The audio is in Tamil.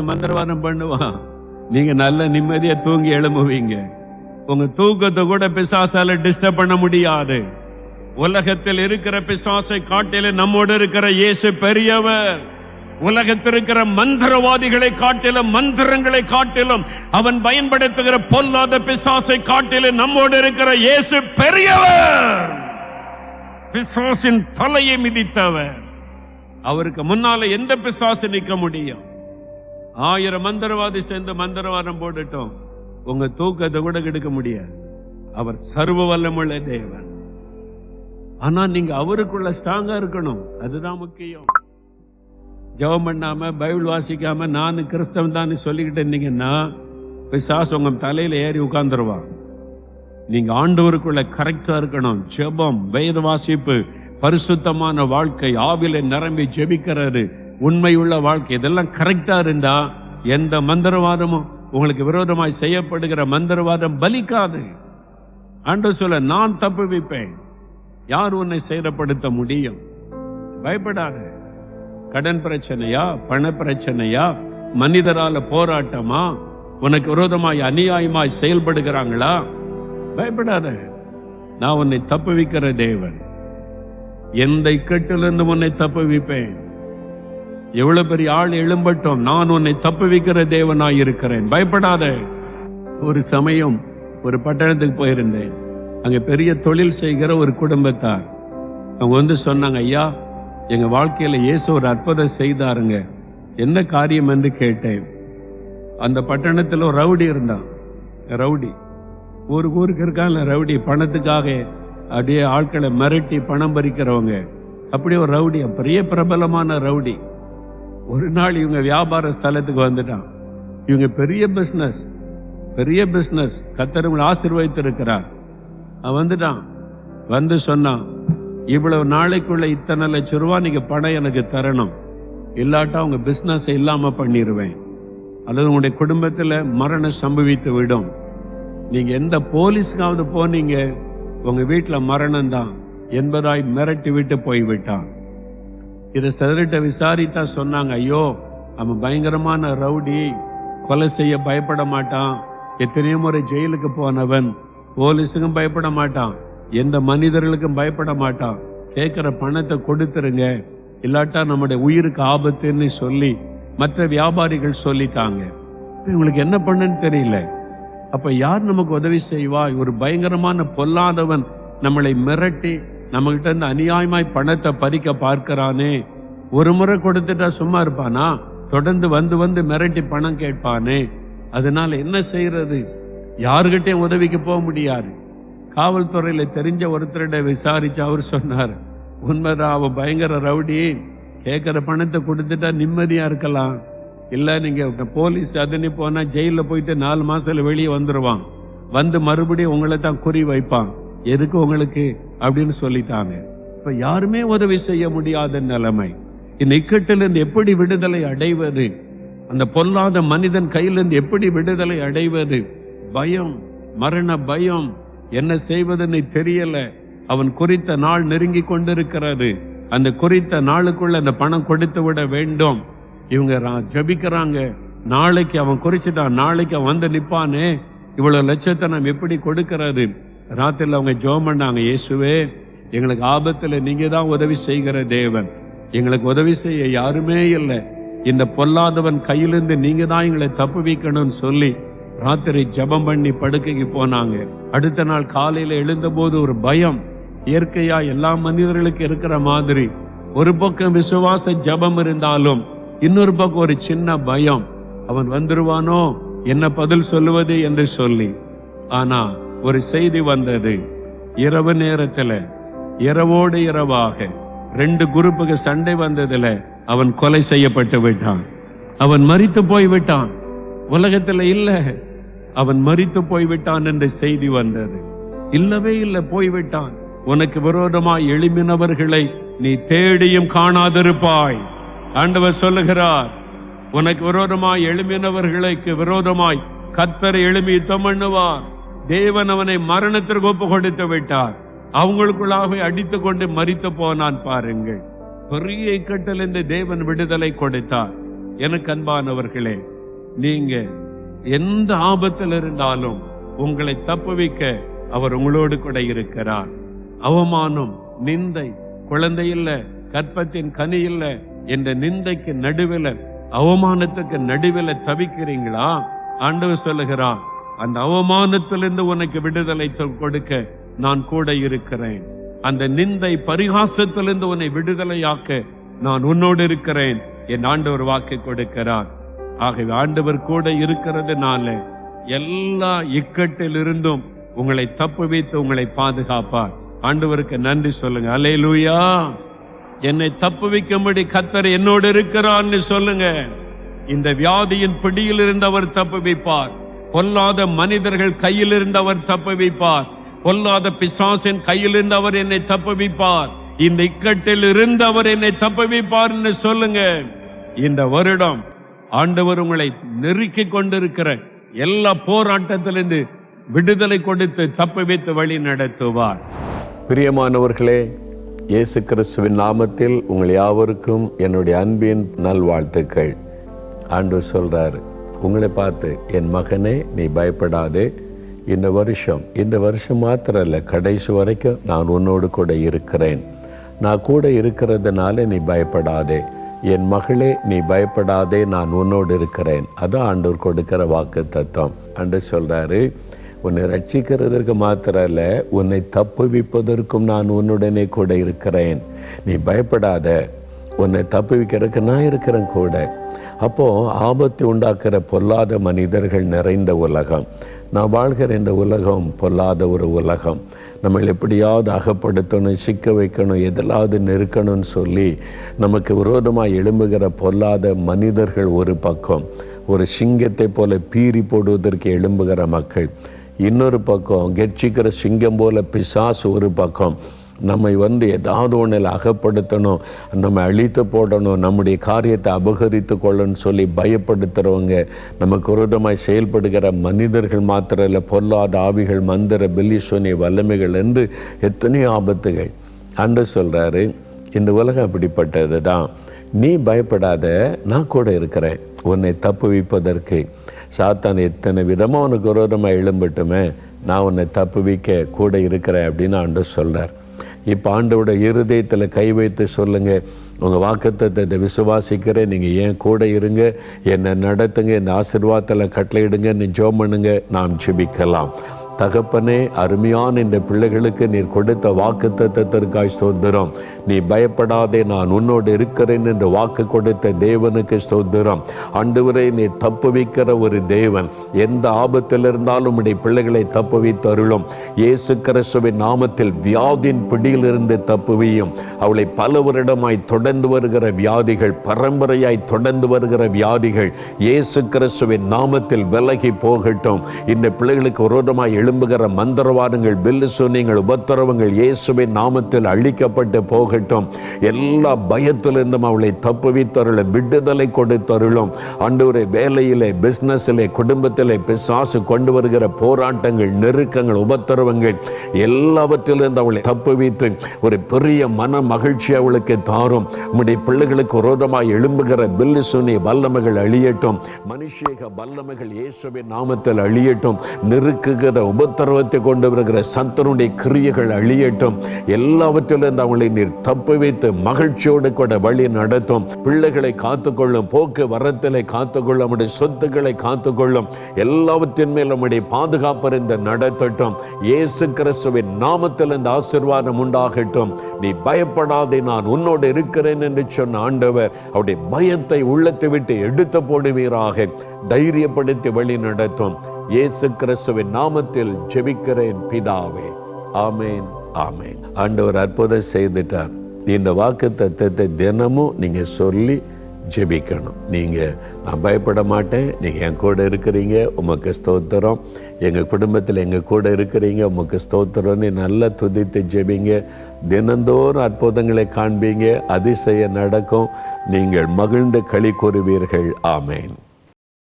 மந்திரவாதம் பண்ணுவான் நீங்க நல்ல நிம்மதியா தூங்கி எழும்புவீங்க. உங்க தூக்கத்தை கூட பிசாசால டிஸ்டர்ப் பண்ண முடியாது. உலகத்தில் இருக்கிற பிசாசை காட்டில நம்மோடு இருக்கிற இயேசு பெரியவர். உலகத்தில் இருக்கிற மந்திரவாதிகளை காட்டிலும் மந்திரங்களை காட்டிலும் அவன் பயன்படுத்துகிற பொல்லாத பிசாசை காட்டிலும் நம்மோடு இருக்கிற இயேசு பெரியவர். பிசாசின் தலையை மிதித்தவர். அவருக்கு முன்னால எந்த பிசாசு நிற்க முடியும்? ஆயிரம் மந்திரவாதி சேர்ந்து மந்திரவாதம் போட்டுட்டோம். உங்க தூக்கத்தை கூட கெடுக்க முடியாது. அவர் சர்வ வல்லமுள்ள தேவன். ஆனா நீங்க அவருக்குள்ள ஸ்ட்ராங்கா இருக்கணும். அதுதான் முக்கியம். ஜெபம் பண்ணாம பைபிள் வாசிக்காம நான் கிறிஸ்தவன் தான் சொல்லிக்கிட்டு இருந்தீங்கன்னா விசாஸ் உங்க தலையில ஏறி உட்கார்ந்துருவான் நீங்க ஆண்டவருக்குள்ள கரெக்டா இருக்கணும். ஜெபம் வேத வாசிப்பு பரிசுத்தமான வாழ்க்கை ஆவில நிரம்பி ஜெபிக்கிறாரு உண்மையுள்ள வாழ்க்கை. இதெல்லாம் கரெக்டாக இருந்தா எந்த மந்திரவாதமும் உங்களுக்கு விரோதமாய் செய்யப்படுகிற மந்திரவாதம் பலிக்காது. அன்று சொல்ல நான் தப்பு வைப்பேன். யார் உன்னை சேதப்படுத்த முடியும்? பயப்படாத. கடன் பிரச்சனையா பண பிரச்சனையா மனிதரால போராட்டமா உனக்கு விரோதமாய் அநியாயமாய் செயல்படுகிறாங்களா? பயப்படாத. நான் உன்னை தப்புவிக்கிற தேவன். எந்த இக்கட்டிலிருந்து உன்னை தப்புவிப்பேன் எவ்வளவு பெரிய ஆள் எழும்பட்டும். நான் உன்னை தப்பு வைக்கிற தேவனாய் இருக்கிறேன். பயப்படாத. ஒரு சமயம் ஒரு பட்டணத்துக்கு போயிருந்தேன். அங்க பெரிய தொழில் செய்கிற ஒரு குடும்பத்தார். அவங்க வந்து சொன்னாங்க ஐயா எங்க வாழ்க்கையில இயேசு ஒரு அற்புதம் செய்தாருங்க. என்ன காரியம் என்று கேட்டேன். அந்த பட்டணத்துல ஒரு ரவுடி இருந்தான். ரவுடி. ஒரு ஊருக்கு இருக்கான்ல ரவுடி. பணத்துக்காக அப்படியே ஆட்களை மிரட்டி பணம் பறிக்கிறவங்க. அப்படி ஒரு ரவுடி பெரிய பிரபலமான ரவுடி. ஒரு நாள் இவங்க வியாபார ஸ்தலத்துக்கு வந்துட்டான். இவங்க பெரிய பிஸ்னஸ் பெரிய பிஸ்னஸ் கத்தருங்களை இவங்களை ஆசீர்வதித்திருக்கிறார். அவன் வந்துட்டான். வந்து சொன்னான் இவ்வளவு நாளைக்குள்ள இத்தனை லட்சம் ரூபா நீங்க பணம் எனக்கு தரணும். இல்லாட்டா உங்க பிசினஸ் இல்லாம பண்ணிடுவேன் அல்லது உங்களுடைய குடும்பத்தில் மரணம் சம்பவித்து விடும். நீங்க எந்த போலீஸுக்காவது போனீங்க உங்க வீட்டில் மரணம் தான் என்பதாய் மிரட்டி விட்டு போய்விட்டான். இதை சிதறிட்ட விசாரித்தா சொன்னாங்க ஐயோ அவன் பயங்கரமான ரவுடி கொலை செய்ய பயப்பட மாட்டான். எத்தனையோ முறை ஜெயிலுக்கு போனவன் போலீஸுக்கும் பயப்பட மாட்டான். எந்த மனிதர்களுக்கும் பயப்பட மாட்டான். கேட்குற பணத்தை கொடுத்துருங்க. இல்லாட்டா நம்முடைய உயிருக்கு ஆபத்துன்னு சொல்லி மற்ற வியாபாரிகள் சொல்லிட்டாங்க. இவங்களுக்கு என்ன பண்ணுன்னு தெரியல. அப்போ யார் நமக்கு உதவி செய்வா? ஒரு பயங்கரமான பொல்லாதவன். நம்மளை மிரட்டி நம்மகிட்ட இருந்து அநியாயமாய் பணத்தை பறிக்க பார்க்கிறானே. ஒரு முறை கொடுத்துட்டா சும்மா இருப்பானா? தொடர்ந்து வந்து வந்து மிரட்டி பணம் கேட்பானே. அதனால என்ன செய்யறது யாருகிட்டயும் உதவிக்கு போக முடியாது. காவல்துறையில தெரிஞ்ச ஒருத்தரிட விசாரிச்சு அவர் சொன்னார். உண்மைதான் அவன் பயங்கர ரவுடி. கேட்குற பணத்தை கொடுத்துட்டா நிம்மதியா இருக்கலாம். இல்லை நீங்க போலீஸ் அதனி போனா ஜெயில போயிட்டு நாலு மாசத்துல வெளியே வந்துருவான். வந்து மறுபடியும் உங்களை தான் குறி வைப்பான். எதுக்கு உங்களுக்கு? அப்படின்னு சொல்லிட்டாங்க இப்ப யாருமே உதவி செய்ய முடியாத நிலைமை. இந்த இக்கட்டிலிருந்து எப்படி விடுதலை அடைவது? அந்த பொல்லாத மனிதன் கையிலிருந்து எப்படி விடுதலை அடைவது? பயம் மரண பயம் என்ன செய்வதுன்னு தெரியல. அவன் குறித்த நாள் நெருங்கி கொண்டிருக்கிறது. அந்த குறித்த நாளுக்குள்ள அந்த பணம் கொடுத்து விட வேண்டும். இவங்க ரா- ஜெபிக்கிறாங்க. நாளைக்கு அவன் குறிச்சிட்டான். நாளைக்கு அவன் வந்து நிப்பானே. இவ்வளவு லட்சத்தை நாம் எப்படி கொடுக்கிறது? ராத்திரியில் அவங்க ஜெபம் பண்ணாங்க இயேசுவே எங்களுக்கு ஆபத்தில் நீங்கள் தான் உதவி செய்கிற தேவன். எங்களுக்கு உதவி செய்ய யாருமே இல்லை. இந்த பொல்லாதவன் கையிலிருந்து நீங்கள் தான் எங்களை தப்பு வைக்கணும்னு சொல்லி ராத்திரி ஜெபம் பண்ணி படுக்கைக்கு போனாங்க. அடுத்த நாள் காலையில் எழுந்தபோது ஒரு பயம். இயற்கையாக எல்லா மனிதர்களுக்கும் இருக்கிற மாதிரி. ஒரு பக்கம் விசுவாச ஜெபம் இருந்தாலும் இன்னொரு பக்கம் ஒரு சின்ன பயம். அவன் வந்துருவானோ? என்ன பதில் சொல்லுவது என்று சொல்லி. ஆனால் ஒரு செய்தி வந்தது. இரவு நேரத்துல இரவோடு இரவாக ரெண்டு குரூப்புக்கு சண்டை வந்ததுல அவன் கொலை செய்யப்பட்டு விட்டான். அவன் மறித்து போய் விட்டான். உலகத்துல அவன் மறித்து போய் விட்டான் என்ற செய்தி வந்தது. இல்லவே இல்லை போய்விட்டான் உனக்கு விரோதமாய் எழும்பினவர்களை நீ தேடியும் காணாதிருப்பாய். ஆண்டவர் சொல்லுகிறார் உனக்கு விரோதமாய் எழுமினவர்களுக்கு விரோதமாய் கத்தர் எழுப்பி தமிழ்வார் தேவன் அவனை மரணத்திற்கு ஒப்பு கொடுத்து விட்டார். அவங்களுக்குள்ளாகவே அடித்து கொண்டு மறித்து போனான் பாருங்கள். பெரிய இக்கட்டிலிருந்து தேவன் விடுதலை கொடுத்தார். எனக்கு அன்பானவர்களே நீங்க எந்த ஆபத்தில் இருந்தாலும் உங்களை தப்புவிக்க அவர் உங்களோடு கூட இருக்கிறார். அவமானம் நிந்தை குழந்தை இல்ல கற்பத்தின் கனி இல்ல என்ற நிந்தைக்கு நடுவில் அவமானத்துக்கு நடுவில் தவிக்கிறீங்களா? ஆண்டவர் சொல்லுகிறான் அந்த அவமானத்திலிருந்து உனக்கு விடுதலை கொடுக்க நான் கூட இருக்கிறேன். அந்த நிந்தை பரிகாசத்திலிருந்து உன்னை விடுதலையாக்க நான் உன்னோடு இருக்கிறேன். என் ஆண்டவர் வாக்கு கொடுக்கிறார். ஆகவே ஆண்டவர் கூட இருக்கிறதுனால எல்லா இக்கட்டிலிருந்தும் உங்களை தப்பு வைத்து உங்களை பாதுகாப்பார். ஆண்டவருக்கு நன்றி சொல்லுங்க. லூயா என்னை தப்பு வைக்கும்படி கத்தர் என்னோடு இருக்கிறான்னு சொல்லுங்க. இந்த வியாதியின் பிடியில் இருந்து அவர் தப்பு வைப்பார் பொல்லாத மனிதர்கள் கையிலிருந்து அவர் தப்பு வைப்பார் பொல்லாத பிசாசின் கையிலிருந்து அவர் என்னை தப்பு வைப்பார் இந்த இக்கட்டில் இருந்து அவர் என்னை தப்பு வைப்பார்னு சொல்லுங்க. இந்த வருடம் ஆண்டவர் உங்களை நெருக்கி கொண்டிருக்கிற எல்லா போராட்டத்திலிருந்து விடுதலை கொடுத்து தப்பு வைத்து வழி நடத்துவார். பிரியமானவர்களே இயேசு கிறிஸ்துவின் நாமத்தில் உங்கள் யாவருக்கும் என்னுடைய அன்பின் நல்வாழ்த்துக்கள். ஆண்டு சொல்றாரு உங்களை பார்த்து என் மகனே நீ பயப்படாதே. இந்த வருஷம் இந்த வருஷம் மாத்திரம் இல்லை கடைசி வரைக்கும் நான் உன்னோடு கூட இருக்கிறேன். நான் கூட இருக்கிறதுனால நீ பயப்படாதே. என் மகளே நீ பயப்படாதே நான் உன்னோடு இருக்கிறேன். அதான் ஆண்டவர் கொடுக்கிற வாக்கு தத்துவம் அன்று சொல்கிறாரு உன்னை ரட்சிக்கிறதற்கு மாத்திரம் இல்லை உன்னை தப்புவிப்பதற்கும் நான் உன்னுடனே கூட இருக்கிறேன். நீ பயப்படாத. உன்னை தப்புவிக்கிறதுக்கு நான் இருக்கிறேன் கூட. அப்போது ஆபத்து உண்டாக்குற பொல்லாத மனிதர்கள் நிறைந்த உலகம். நான் வாழ்கிற இந்த உலகம் பொல்லாத ஒரு உலகம். நம்மளை எப்படியாவது அகப்படுத்தணும் சிக்க வைக்கணும் எதிலாவது நெருக்கணும்னு சொல்லி நமக்கு விரோதமாக எழும்புகிற பொல்லாத மனிதர்கள் ஒரு பக்கம். ஒரு சிங்கத்தை போல பீறி போடுவதற்கு எழும்புகிற மக்கள். இன்னொரு பக்கம் கெட்சிக்கிற சிங்கம் போல பிசாசு ஒரு பக்கம். நம்மை வந்து ஏதாவது ஒன்றில் அகப்படுத்தணும் நம்ம அழித்து போடணும் நம்முடைய காரியத்தை அபகரித்து கொள்ளணும்னு சொல்லி பயப்படுத்துகிறவங்க நமக்கு விரோதமாய் செயல்படுகிற மனிதர்கள் மாத்திரம் இல்லை பொல்லாத ஆவிகள் மந்திர பில்லிசோனிய வல்லமைகள் என்று எத்தனையோ ஆபத்துகள். அன்று சொல்கிறாரு இந்த உலகம் அப்படிப்பட்டது தான் நீ பயப்படாத நான் கூட இருக்கிறேன். உன்னை தப்பு வைப்பதற்கு சாத்தான் எத்தனை விதமாக உனக்கு விரோதமாக எழும்பட்டுமே நான் உன்னை தப்பு வைக்க கூட இருக்கிறேன் அப்படின்னு ஆண்டு சொல்கிறார் இப்போ ஆண்டோட இருதயத்தில் கை வைத்து சொல்லுங்கள் உங்கள் வாக்குத்தத்தை விசுவாசிக்கிறேன். நீங்கள் ஏன் கூட இருங்க. என்னை நடத்துங்க. இந்த ஆசிர்வாதத்தில் கட்டளையிடுங்க. நீ ஜோம் பண்ணுங்க. நாம் ஜிபிக்கலாம். தகப்பனே அருமையான இந்த பிள்ளைகளுக்கு நீர் கொடுத்த வாக்கு தத்தத்திற்காய் ஸ்தோத்திரம். நீ பயப்படாதே நான் உன்னோடு இருக்கிறேன் என்று வாக்கு கொடுத்த தேவனுக்கு ஸ்தோத்திரம். அன்றுவரை நீ தப்பு வைக்கிற ஒரு தேவன் எந்த ஆபத்தில் இருந்தாலும் உடைய பிள்ளைகளை தப்பு தருளும் இயேசு கிறிஸ்துவின் நாமத்தில் வியாதியின் பிடியிலிருந்து தப்புவியும் அவளை பல வருடமாய் தொடர்ந்து வருகிற வியாதிகள் பரம்பரையாய் தொடர்ந்து வருகிற வியாதிகள் இயேசு கிறிஸ்துவின் நாமத்தில் விலகி போகட்டும். இந்த பிள்ளைகளுக்கு விரோதமாய் விரும்புகிற மந்திரவாதங்கள் பில்லு சொன்னீங்கள் உபத்திரவங்கள் இயேசுவின் நாமத்தில் அழிக்கப்பட்டு போகட்டும். எல்லா பயத்திலிருந்தும் அவளை தப்புவித்தருளும் விடுதலை கொடுத்தருளும். அன்று வேலையிலே பிஸ்னஸிலே குடும்பத்திலே பிசாசு கொண்டு வருகிற போராட்டங்கள் நெருக்கங்கள் உபத்திரவங்கள் எல்லாவற்றிலிருந்து அவளை தப்புவித்து ஒரு பெரிய மன மகிழ்ச்சி அவளுக்கு தாரும். நம்முடைய பிள்ளைகளுக்கு விரோதமாய் எழும்புகிற பில்லு சொன்னி வல்லமைகள் அழியட்டும். மனுஷேக வல்லமைகள் இயேசுவின் நாமத்தில் அழியட்டும். நெருக்குகிற உபத்திரவத்தை கொண்டு வருகிற சந்தனுடைய கிரியைகள் அழியட்டும். எல்லாவற்றிலிருந்து அவங்களை நீர் தப்பு வைத்து மகிழ்ச்சியோடு கூட வழி நடத்தும். பிள்ளைகளை காத்துக்கொள்ளும் போக்கு வரத்திலே காத்துக்கொள்ளும் நம்முடைய சொத்துக்களை காத்துக்கொள்ளும். எல்லாவற்றின் மேல் நம்முடைய பாதுகாப்பு இந்த நடத்தட்டும். இயேசு கிறிஸ்துவின் நாமத்தில் இந்த ஆசீர்வாதம் உண்டாகட்டும். நீ பயப்படாதே நான் உன்னோடு இருக்கிறேன் என்று சொன்ன ஆண்டவர் அவருடைய பயத்தை உள்ளத்தை விட்டு எடுத்து போடுவீராக. தைரியப்படுத்தி வழி நடத்தும். இயேசு கிறிஸ்துவின் நாமத்தில் ஜெபிக்கிறேன் பிதாவே. ஆமேன் ஆமேன். ஆண்டவர் அற்புதம் செய்துட்டார். இந்த வாக்கு தத்துவத்தை தினமும் நீங்க சொல்லி ஜெபிக்கணும். நீங்கள் நான் பயப்பட மாட்டேன். நீங்கள் என் கூட இருக்கிறீங்க உமக்கு ஸ்தோத்திரம். எங்கள் குடும்பத்தில் எங்கள் கூட இருக்கிறீங்க உமக்கு ஸ்தோத்திரம்னு நல்லா துதித்து ஜெபிங்க. தினந்தோறும் அற்புதங்களை காண்பீங்க. அதிசயம் நடக்கும். நீங்கள் மகிழ்ந்து களி கூறுவீர்கள். ஆமேன்.